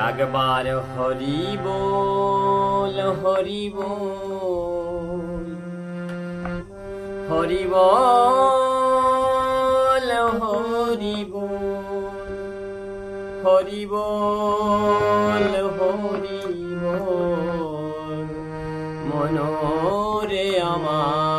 একবার হরি বল হরি বল হরি বল হরি বল হরি বল হরি বল মনোরে আমার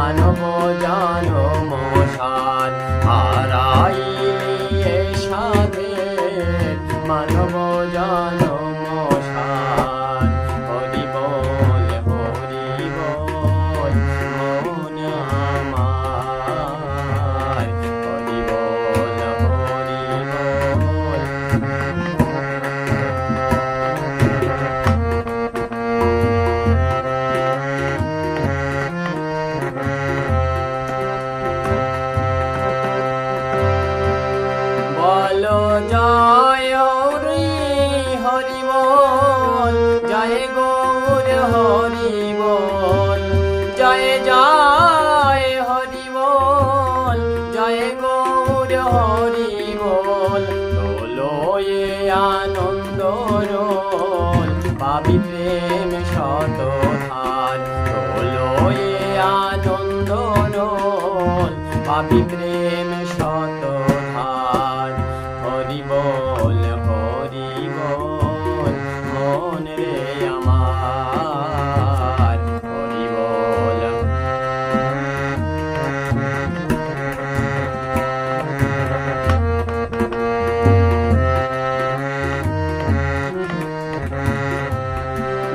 মানব জানো মশান হারাইলে গৌর হরি বল। জয় জয় হরি বল। জয় গৌর হরি বল। তোলো এ আনন্দ রোল। পাবি প্রেম শত ধান তোলো এ আনন্দ রোল। পাবি প্রেম শত ধান হরি বল হরি বল। মন রে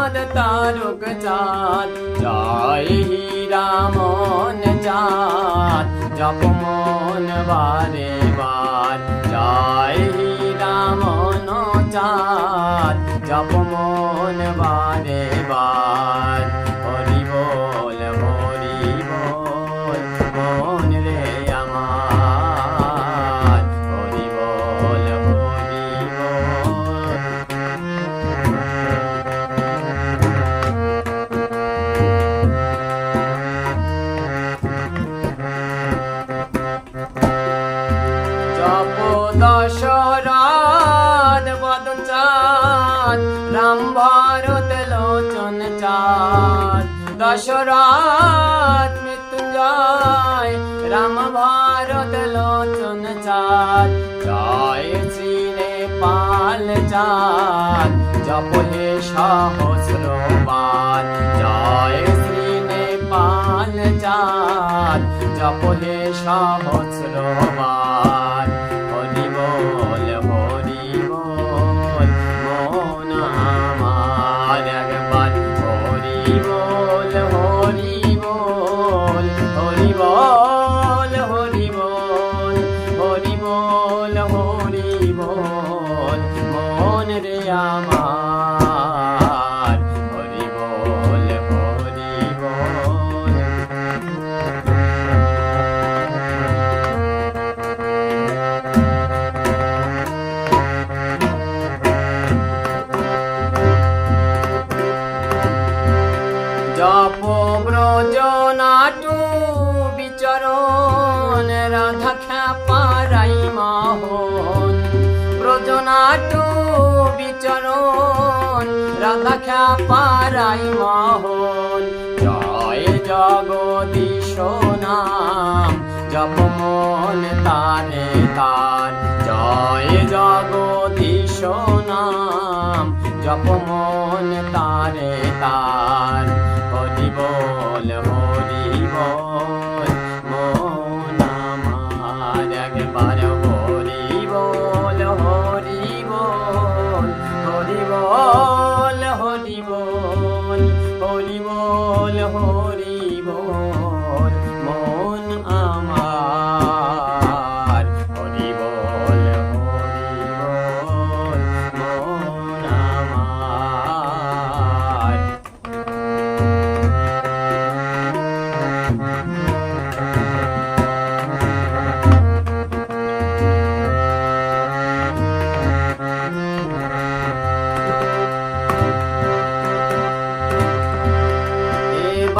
চাঁদ তারক চাঁদ জয় হীরা মন চাঁদ জপ মন বারে বার জয় হীরা মন চাঁদ জপ মন বারে বার দশরথ মৃত্যুঞ্জয়, রাম ভারত লোচন চাঁদ। জয় শ্রী পাল চাঁদ, জপ হে সহস্রবার জয় শ্রী পাল চাঁদ, জপ হে সহস্রবার রে আমার। হরি বল হরি বল। জপ ব্রজ নাটু বিচরণ রাধা খ্যাপারাই মাহন। ব্রজ নাটু বিচরণ রাধা খ্যাপারাই মহন। জয় জগদীশ নাম জপ মন তারে তার জয় জগদীশ নাম জপ মন তারে তার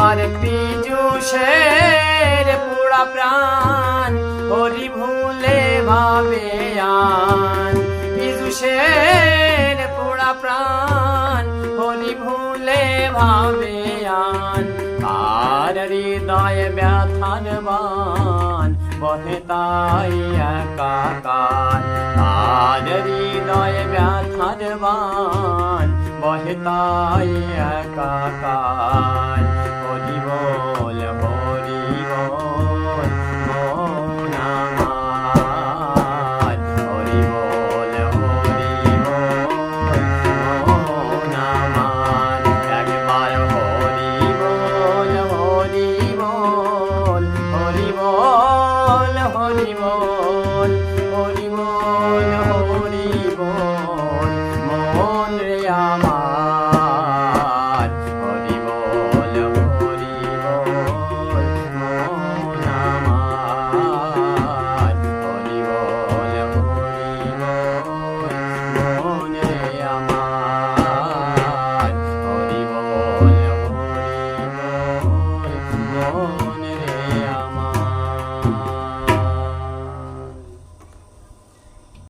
এবার পীযুষের পুরা প্রাণ, হরি ভুলে ভাবে আন। পীযুষের পুরা প্রাণ, হরি ভুলে ভাবে আন। তার হৃদয় ব্যথার বান, বহে তাই একাকার। তার হৃদয় ব্যথার বান, বহে তাই একাকার। হরিবল হরিবল মন আমার হরিবল হরিবল মন আমার একবার হরিবল